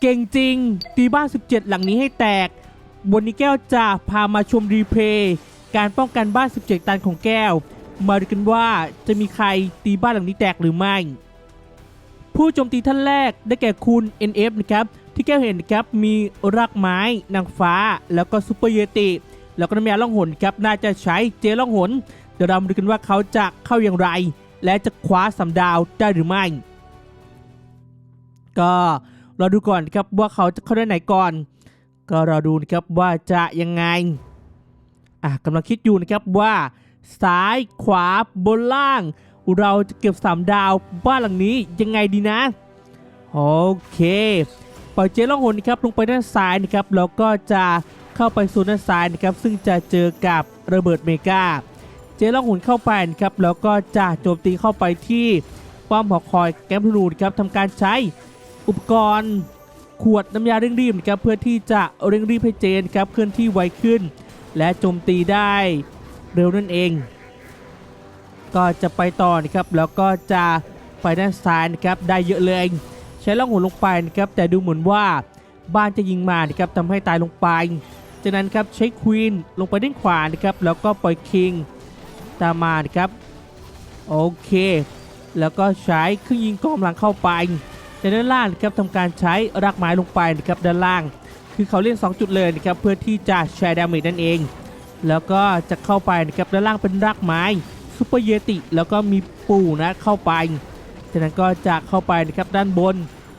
เก่งจริง ตีบ้าน 17 หลังนี้ให้แตกวันนี้แก้วจะพามาชมรีเพลย์การป้องกันบ้าน 17 ตันของแก้ว มาดูกันว่าจะมีใครตีบ้านหลังนี้แตกหรือไม่ ผู้โจมตีท่านแรกได้แก่คุณ NF นะครับ ที่แก้วเห็นนะครับมีรากไม้ นางฟ้า แล้วก็ซูเปอร์เยติ แล้วก็น้ำยาล่องหนครับน่าจะใช้เจล่องหนเดี๋ยวเรามาดูกันว่าเขาจะเข้าอย่างไร และจะคว้าสามดาวได้หรือไม่ ก็ รอดูก่อนครับว่าเขาจะเข้าได้ไหนก่อน ก็รอดูนะครับว่าจะยังไงอะกำลังคิดอยู่นะครับว่า ซ้ายขวาบนล่าง เราจะเก็บ3ดาวบ้านหลังนี้ยังไงดีนะโอเคปล่อยเจล่องหนนะครับลงไปด้านซ้ายนะครับแล้วก็จะเข้าไปโซนด้านซ้ายนะครับซึ่งจะเจอกับระเบิดเมกาเจล่องหนเข้าไปนะครับแล้วก็จะโจมตีเข้าไปที่ป้อมหอคอยแกมพลูนครับทำการใช้ อุปกรณ์ขวดน้ำยาเร่งรีบนะครับเพื่อที่จะเร่งรีบให้เจนครับเคลื่อนที่ไวขึ้น และโจมตีได้เร็วนั่นเอง ก็จะไปต่อนะครับแล้วก็จะไปด้านซ้ายนะครับได้เยอะเลย ใช้ล่องหนลงไปนะครับแต่ดูเหมือนว่าบ้านจะยิงมานะครับทำให้ตายลงไป จากนั้นครับใช้ควีนลงไปด้านขวานะครับแล้วก็ปล่อยคิงตามมานะครับโอเค แล้วก็ใช้เครื่องยิงกองกำลังเข้าไป จากด้านล่างนะครับทำการใช้รากไม้ลงไปนะครับด้านล่าง คือเขาเล่น 2 จุดเลยนะครับเพื่อที่จะแชร์ดาเมจนั่นเอง แล้วก็จะเข้าไปนะครับด้านล่างเป็นรากไม้ซูเปอร์เยติแล้วก็มีปู่นะเข้าไป จากนั้นก็จะเข้าไปนะครับด้านบน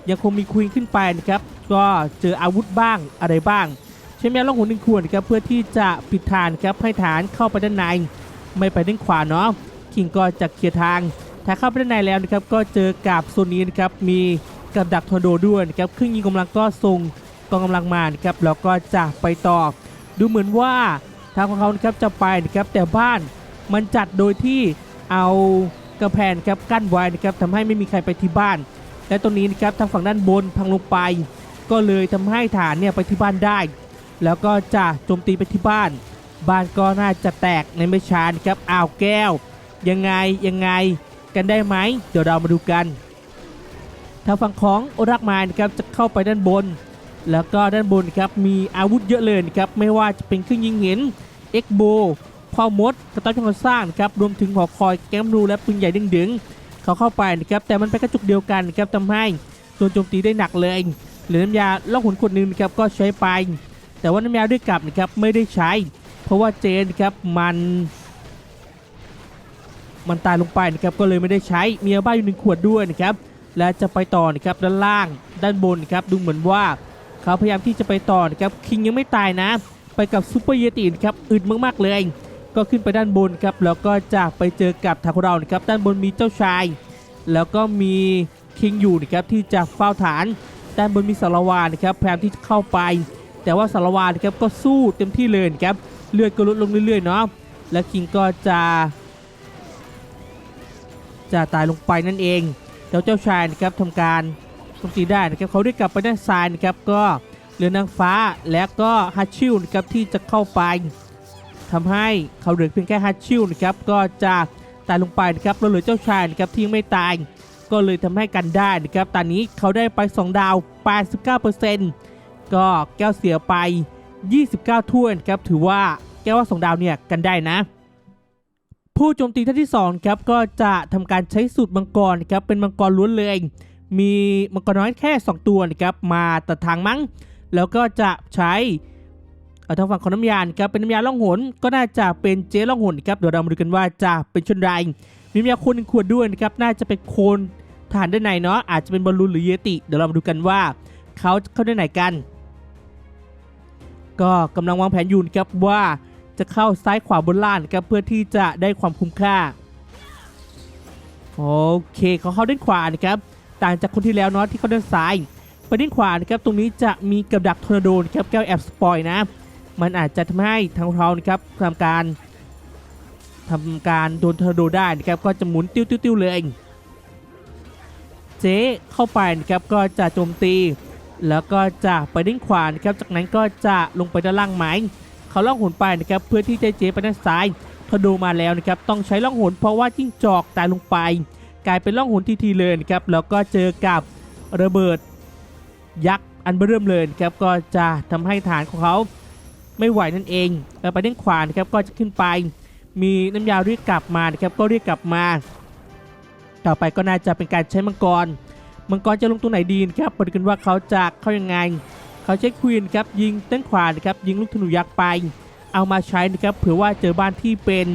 ยังคงมีควีนขึ้นไปนะครับก็เจออาวุธบ้างอะไรบ้างใช้แมวล่องหนหนึ่งขวดนะครับเพื่อที่จะปิดฐานครับให้ฐานเข้าไปด้านใน ไม่ไปด้านขวาเนาะคิงก็จะเคลียร์ทางถ้าเข้าไปด้านในแล้วนะครับก็เจอกับโซนนี้นะครับมี กับดักทอร์โดด้วยนะครับเครื่องยิงกำลังก็ส่งกองกำลังมานะครับแล้วก็จะไปต่อดูเหมือนว่าทางของเขาครับจะไปนะครับแต่บ้านมันจัดโดยที่เอากระแพงครับกั้นไว้นะครับทำให้ไม่มีใครไปที่บ้าน และตรงนี้นะครับทางฝั่งด้านบนพังลงไป ก็เลยทำให้ฐานเนี่ยไปที่บ้านได้ แล้วก็จะโจมตีไปที่บ้าน บ้านก็น่าจะแตกในไม่ช้านะครับอ้าวแก้ว ยังไงยังไงกันได้ไหมเดี๋ยวเรามาดูกัน ทางฝั่งของโอรักมายนะครับจะเข้าไปด้านบน แล้วก็ด้านบนครับมีอาวุธเยอะเลยนะครับไม่ว่าจะเป็นเครื่องยิงเห็นเอ็กโบพ่อมดกระต้อยช่างสร้างครับรวมถึงหอคอยแก้มรูและปืนใหญ่ดึงๆเขาเข้าไปนะครับแต่มันเป็นกระจุกเดียวกันนะครับทำให้โดนโจมตีได้หนักเลยหลือน้ำยาล่องหนขวดหนึ่งนะครับก็ใช้ไป แต่ว่าน้ำยาด้วยกลับนะครับไม่ได้ใช้ เพราะว่าเจนนะครับมัน มันตายลงไปนะครับก็เลยไม่ได้ใช้มียาบ้าอยู่หนึ่งขวดด้วยนะครับ และจะไปต่อนะครับด้านล่างด้านบนครับดูเหมือนว่าเขาพยายามที่จะไปต่อนะครับคิงยังไม่ตายนะ ไปกับซูเปอร์เยตินครับอึดมากๆเลย ก็ขึ้นไปด้านบนครับแล้วก็จะไปเจอกับทางเรานะครับด้านบนมีเจ้าชาย แล้วก็มีคิงอยู่นะครับที่จะเฝ้าฐานด้านบนมีสารวานะครับพยายามที่จะเข้าไป แต่ว่าสารวานะครับก็สู้เต็มที่เลยครับเลือดก็ลดลงเรื่อยๆเนาะแล้วคิงก็จะ จะตายลงไปนั่นเอง แล้วเจ้าชายนะครับทำการโจมตีได้นะครับเขาได้กลับไปด้านซ้ายนะครับก็เรือนางฟ้าและก็ฮัตชิลนะครับที่จะเข้าไปทำให้เขาเหลือเพียงแค่ฮัตชิลนะครับก็จะตายลงไปนะครับเราเหลือเจ้าชายนะครับที่ไม่ตาย ก็เลยทำให้กันได้นะครับตอนนี้เขาได้ไป 2 ดาว 89%ก็แก้วเสียไป 29 ถ้วยนะครับถือว่าแก้วว่า 2 ดาวเนี่ยกันได้นะ ผู้โจมตีท่านที่2ครับก็จะทำการใช้สูตรมังกรครับเป็นมังกรล้วนเลย มีมังกรน้อยแค่ 2 ตัวนะครับมาตัดทางมั้ง แล้วก็จะใช้เอ่อทางฝั่งของน้ำยานครับเป็นน้ำยาล่องหนก็น่าจะเป็นเจ๊ล่องหนครับเดี๋ยวเรามาดูกันว่าจะเป็นชนไรมีน้ำยาคนขวดด้วยนะครับน่าจะเป็นโคนฐานด้านในเนาะอาจจะเป็นบอลลูนหรือเยติ เดี๋ยวเรามาดูกันว่าเขาเข้าด้านไหนกัน ก็กำลังวางแผนยู่นครับว่า จะเข้าซ้ายขวาบนล่างนะครับเพื่อที่จะได้ความคุ้มค่าโอเคเขาเข้าด้านขวานะครับต่างจากคนที่แล้วเนาะที่เข้าด้านซ้ายไปด้านขวานะครับตรงนี้จะมีกับดักทอร์นาโดนะครับแก้วแอบสปอยนะมันอาจจะทำให้ทางเรานะครับทำการทำการโดนทอร์นาโดได้นะครับก็จะหมุนติ้วๆๆเลยเจ๊เข้าไปนะครับก็จะโจมตี แล้วก็จะไปด้านขวานะครับจากนั้นก็จะลงไปด้านล่างไม้ เขาล่องหนไปนะครับเพื่อที่จะเจไปด้านซ้ายทอร์นาโดมาแล้วนะครับต้องใช้ล่องหนเพราะว่าจิ้งจอกตายลงไป กลายเป็นล่องหนทีทีเลยนะครับแล้วก็เจอกับระเบิดยักษ์อันเบิ่มเลยนครับก็จะทำให้ฐานของเขาไม่ไหวนั่นเองแล้วไปด้านขวานะครับก็จะขึ้นไป มีน้ำยาเรียกกลับมานะครับก็เรียกกลับมา ต่อไปก็น่าจะเป็นการใช้มังกร มังกรจะลงตรงไหนดีนะครับมาดูกันว่าเขาจะเข้ายังไง เขาใช้ควีนครับยิงด้านขวานะครับยิงลูกธนูยักษ์ไป เอามาใช้นะครับเผื่อว่าเจอบ้านที่เป็น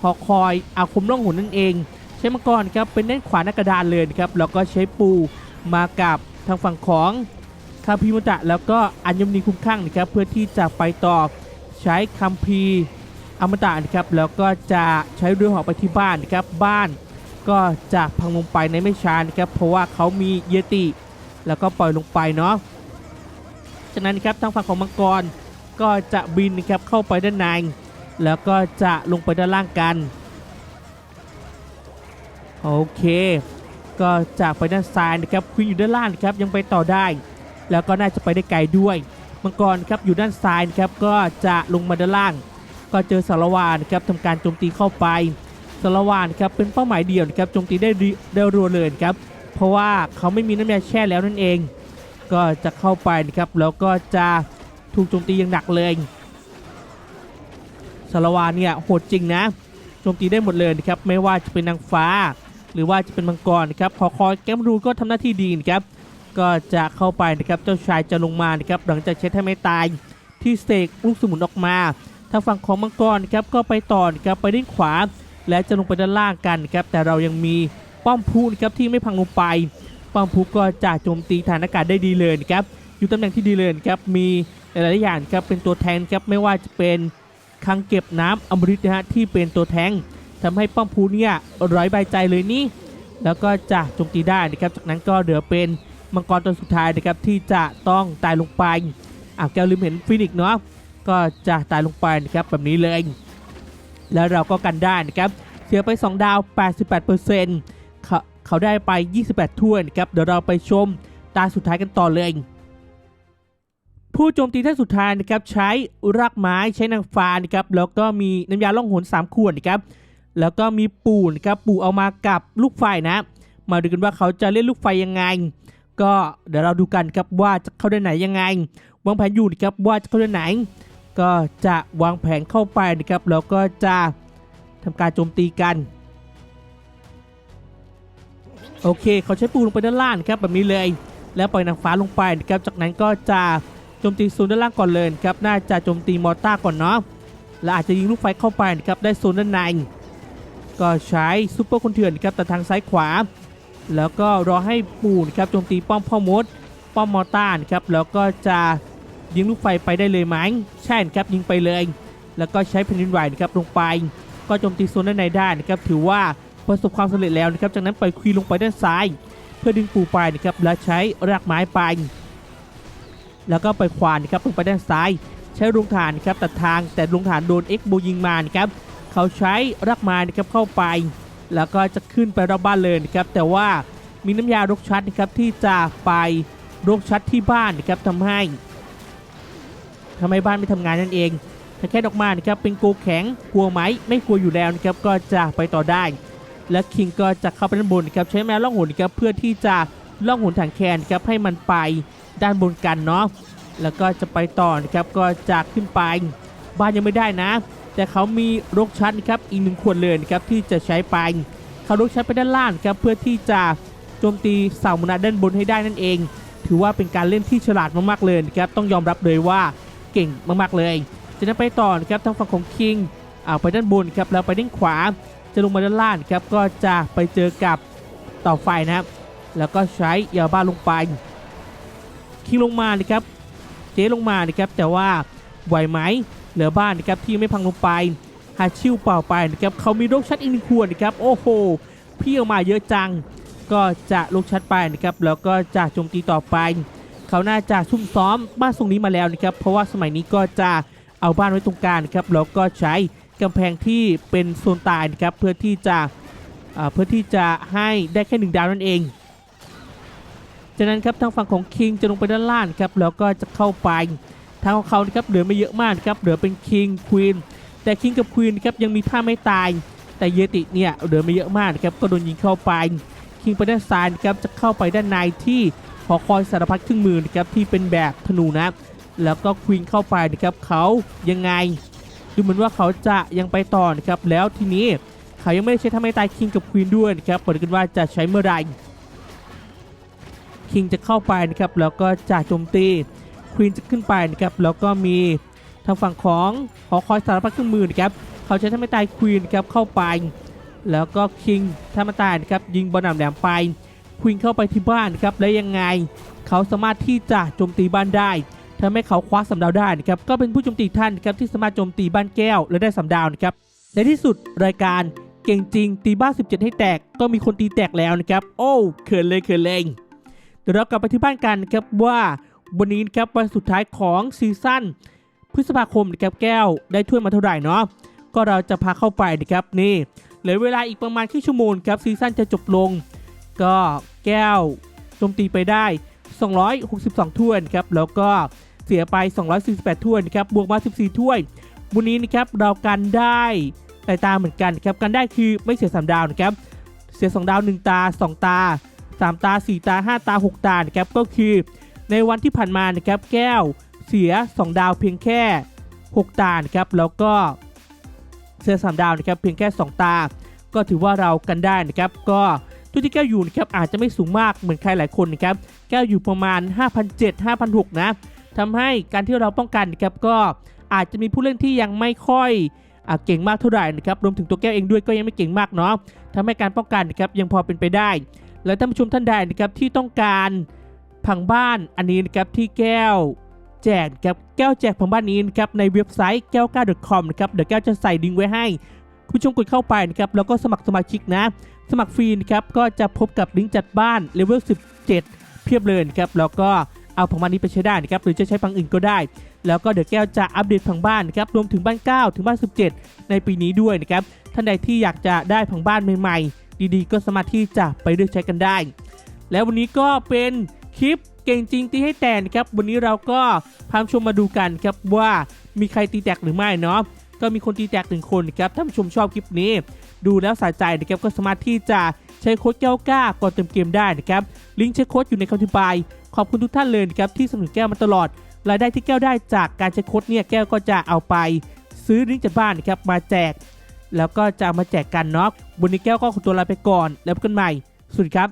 หอคอยอาคมล่องหนนั่นเอง ใช้มังกรครับเป็นด้นขวาหน้ากระดานเลยนะครับแล้วก็ใช้ปูมากับทางฝั่งของคาพิมุตะแล้วก็อัญมณีคุ้มข้างนะครับเพื่อที่จะไปต่อใช้คัมภีอมตะนะครับแล้วก็จะใช้เรือหอกไปที่บ้านนะครับบ้านก็จะพังลงไปในไม่ช้านะครับเพราะว่าเขามีเยติ แล้วก็ปล่อยลงไปเนาะ จากนั้นนะครับทางฝั่งของมังกรก็จะบินนะครับเข้าไปด้านในแล้วก็จะลงไปด้านล่างกันโอเค ก็จากไปด้านซ้ายนะครับควีนอยู่ด้านล่างครับยังไปต่อได้ แล้วก็น่าจะไปได้ไกลด้วยมังกรครับอยู่ด้านซ้ายครับก็จะลงมาด้านล่าง ก็เจอสารวานครับทำการโจมตีเข้าไปสารวานครับเป็นเป้าหมายเดียวครับโจมตีได้ได้รัวเลยครับเพราะว่าเขาไม่มีน้ำยาแช่แล้วนั่นเอง ก็จะเข้าไปนะครับแล้วก็จะถูกโจมตีอย่างหนักเลยสารวาเนี่ยโหดจริงนะโจมตีได้หมดเลยนะครับไม่ว่าจะเป็นนางฟ้า หรือว่าจะเป็นมังกรนะครับพอคอยแกมรูนก็ทำหน้าที่ดีนะครับก็จะเข้าไปนะครับเจ้าชายจะลงมานะครับหลังจากเช็ดให้ไม่ตายที่สเตกลูกสมุนออกมาทางฝั่งของมังกรนะครับก็ไปต่อนะครับไปด้านขวา และจะลงไปด้านล่างกันนะครับแต่เรายังมีป้อมพูนครับที่ไม่พังลงไป ป้อมพูก็จะโจมตีฐานอากาศได้ดีเลยครับอยู่ตำแหน่งที่ดีเลยครับมีหลายๆอย่างครับเป็นตัวแทนครับไม่ว่าจะเป็นคลังเก็บน้ำอมฤตนะฮะที่เป็นตัวแทงทำให้ป้อมพูเนี่ยร้อยใบใจเลยนี่แล้วก็จะโจมตีได้นะครับจากนั้นก็เหลือเป็นมังกรตัวสุดท้ายนะครับที่จะต้องตายลงไปอะแกลืมเห็นฟินิกเนาะก็จะตายลงไปนะครับแบบนี้เลย แล้วเราก็กันได้นะครับเสียไป 2 ดาว 88%เเขาได้ไป 28 ถ้วยนะครับเดี๋ยวเราไปชมตาสุดท้ายกันต่อเลย ผู้โจมตีท่านสุดท้ายนะครับใช้รากไม้ใช้นางฟ้านะครับแล้วก็มีน้ำยาล่องหน3ขวดนะครับแล้วก็มีปูนะครับปูเอามากับลูกไฟนะ มาดูกันว่าเขาจะเล่นลูกไฟยังไง ก็เดี๋ยวเราดูกันครับว่าจะเข้าได้านไหนยังไง วางแผนอยู่นะครับว่าจะเข้าได้านไหน ก็จะวางแผนเข้าไปนะครับแล้วก็จะทำการโจมตีกัน โอเค เขาใช้ปูลงไปด้านล่างครับแบบนี้เลย แล้วปล่อยนางฟ้าลงไปนะครับจากนั้นก็จะโจมตีโซนด้านล่างก่อนเลยครับน่าจะโจมตีมอร์ต้าก่อนเนาะแล้วอาจจะยิงลูกไฟเข้าไปนะครับได้โซนด้านในก็ใช้ซูเปอร์คนเถื่อนครับแต่ทางซ้ายขวา แล้วก็รอให้ปูนครับโจมตีป้อมพ่อมด ป้อมมอร์ต้านครับแล้วก็จะยิงลูกไฟไปได้เลยไหมใช่ครับยิงไปเลย แล้วก็ใช้แผ่นดินไหวนะครับลงไป ก็โจมตีโซนด้านในได้นะครับถือว่า ประสบความสำเร็จแล้วนะครับจากนั้นปล่อยควีลงไปด้านซ้าย เพื่อดึงปูไปนะครับและใช้รากไม้ไป แล้วก็ไปขวานนะครับลงไปด้านซ้าย ใช้ลงฐานครับตัดทางแต่ลงฐานโดนเอ็กโบยิงมานะครับเขาใช้รากไม้นะครับเข้าไป แล้วก็จะขึ้นไปรอบบ้านเลยนะครับแต่ว่ามีน้ำยารกชัดนะครับที่จะไปรกชัดที่บ้านนะครับทำให้ทำให้บ้านไม่ทำงานนั่นเองถ้าแค่ดอกม้นะครับเป็นโกแข็งกลัวไหมไม่กลัวอยู่แล้วนะครับก็จะไปต่อได้ และคิงก็จะเข้าไปด้านบนครับใช้แมวล่องหนนครับเพื่อที่จะล่องหนถังแคนครับให้มันไปด้านบนกันเนาะแล้วก็จะไปต่อนะครับก็จะขึ้นไป บ้านยังไม่ได้นะ แต่เขามีรกชัดนครับอีกหนึ่งขวดเลยครับที่จะใช้ไปเขารกชัดไปด้านล่างครับเพื่อที่จะโจมตีเสามนาด้านบนให้ได้นั่นเอง ถือว่าเป็นการเล่นที่ฉลาดมากๆเลยครับต้องยอมรับเลยว่าเก่งมากๆเลยจากนั้นไปต่อนะครับทางฝั่งของคิงเอาไปด้านบนครับแล้วไปด้านขวา จะลงมาด้านล่างครับก็จะไปเจอกับต่อไฟนะครับ แล้วก็ใช้ยาบ้าลงไป คิงลงมานะครับเจ๊ลงมานะครับแต่ว่าไหวไหมเหลือบ้านนะครับที่ไม่พังลงไปหาชิวเปล่าไปนะครับเขามีโรคชัดอีกหนึ่งขวดนะครับโอ้โหพี่ออกมาเยอะจัง ก็จะลกชัดไปนะครับแล้วก็จะโจมตีต่อไป เขาน่าจะซุ่มซ้อมบ้านทรงนี้มาแล้วนะครับเพราะว่าสมัยนี้ก็จะเอาบ้านไว้ตรงกลางนะครับแล้วก็ใช้ กำแพงที่เป็นโซนตายนะครับเพื่อที่จะเพื่อที่จะให้ได้แค่หนึ่งดาวนั่นเอง จากนั้นครับทางฝั่งของคิงจะลงไปด้านล่างครับแล้วก็จะเข้าไปทางของเขานะครับเหลือไม่เยอะมากครับเหลือเป็นคิงควีนแต่คิงกับควีนครับยังมีท่าไม่ตาย แต่เยติเนี่ยเหลือไม่เยอะมากครับก็โดนยิงเข้าไปคิงไปด้านซ้ายครับจะเข้าไปด้านในที่หอคอยสารพัดเครื่องมือนะครับที่เป็นแบบธนูนะแล้วก็ควีนเข้าไปนะครับเขายังไง ดูเหมือนว่าเขาจะยังไปต่อนะครับแล้วทีนี้เขายังไม่ได้ใช้ทำให้ตายคิงกับควีนด้วยนะครับเปิดกันว่าจะใช้เมื่อไรคิงจะเข้าไปนะครับแล้วก็จะโจมตีควีนจะขึ้นไปนะครับแล้วก็มีทางฝั่งของหอคอยสารพัดเครื่องมือนะครับเขาใช้ทำให้ตายควีนนะครับเข้าไป แล้วก็คิงถ้ามาตายนะครับยิงบอลหนามแหลมไปควีนเข้าไปที่บ้านนะครับแล้วยังไง เขาสามารถที่จะโจมตีบ้านได้ ทำให้เขาคว้าสำดาวได้นะครับก็เป็นผู้โจมตีท่านนะครับที่สามารถโจมตีบ้านแก้วและได้สำดาวนะครับในที่สุดรายการเก่งจริง ตีบ้าน 17 ให้แตกก็มีคนตีแตกแล้วนะครับ โอ้เขินเลยเขินเลยเดี๋ยวเรากลับไปที่บ้านกันนะครับว่าวันนี้นะครับวันสุดท้ายของซีซั่นพฤษภาคมนะครับแก้วได้ถ้วยมาเท่าไหร่เนาะก็เราจะพาเข้าไปนะครับนี่เหลือเวลาอีกประมาณครึ่งชั่วโมงครับซีซั่นจะจบลง ก็แก้วโจมตีไปได้ 262ถ้วยครับแล้วก็ เสียไป 248 ถ้วยนะครับบวกมา 14 ถ้วยวันนี้นะครับเรากันได้สายตาเหมือนกันครับกันได้คือไม่เสีย3ดาวนะครับเสีย 2 ดาว 1 ตา 2 ตา 3 ตา 4 ตา 5 ตา 6 ตานะครับก็คือ ในวันที่ผ่านมานะครับแก้วเสีย 2 ดาวเพียงแค่ 6 ตานะครับแล้วก็เสีย 3 ดาวนะครับเพียงแค่ 2 ตา ก็ถือว่าเรากันได้นะครับก็ตัวที่แก้วอยู่นะครับอาจจะไม่สูงมากเหมือนใครหลายคนนะครับแก้วอยู่ประมาณ5,700 5,600นะ ทำให้การที่เราป้องกันนะครับก็อาจจะมีผู้เล่นที่ยังไม่ค่อยอเก่งมากเท่าไหร่นะครับรวมถึงตัวแก้วเองด้วยก็ยังไม่เก่งมากเนาะทำให้การป้องกันนะครับยังพอเป็นไปได้ และท่านผู้ชมท่านใดนะครับที่ต้องการผังบ้านอันนี้นะครับที่แก้วแจกครับแก้วแจกผังบ้านนี้นะครับในเว็บไซต์แก้วก้า .com นะครับเดี๋ยวแก้วจะใส่ลิงก์ไว้ให้คุณผู้ชมกดเข้าไปนะครับแล้วก็สมัครสมาชิกนะ สมัครฟรีนะครับก็จะพบกับลิงก์จัดบ้านเลเวล17 เพียบเลยนะครับแล้วก็ เอาผังบ้านนี้ไปใช้ได้นะครับหรือจะใช้ผังอื่นก็ได้ แล้วก็เดี๋ยวแก้วจะอัปเดตผังบ้านนะครับรวมถึงบ้าน 9 ถึงบ้าน 17 ในปีนี้ด้วยนะครับท่านใดที่อยากจะได้ผังบ้านใหม่ๆ ดีๆ ก็สามารถที่จะไปเลือกใช้กันได้ แล้ววันนี้ก็เป็นคลิปเก่งจริงตีให้แตนะครับวันนี้เราก็พาผู้ชมมาดูกันครับว่ามีใครตีแตกหรือไม่เนาะก็มีคนตีแตกหนึ่งคนนะครับถ้าผู้ชมชอบคลิปนี้ ดูแล้วสะใจนะครับก็สามารถที่จะ ใช้โค้ดแก้วก้าก่อนเติมเกมได้นะครับ ลิงก์ใช้โค้ดอยู่ในคำอธิบาย ขอบคุณทุกท่านเลยนะครับที่สนับสนุนแก้วมาตลอด รายได้ที่แก้วได้จากการใช้โค้ดเนี่ยแก้วก็จะเอาไป ซื้อลิงก์จากบ้านนะครับมาแจก แล้วก็จะเอามาแจกกันเนาะวันนี้แก้วก็ขอตัวลาไปก่อน แล้วพบกันใหม่สวัสดีครับ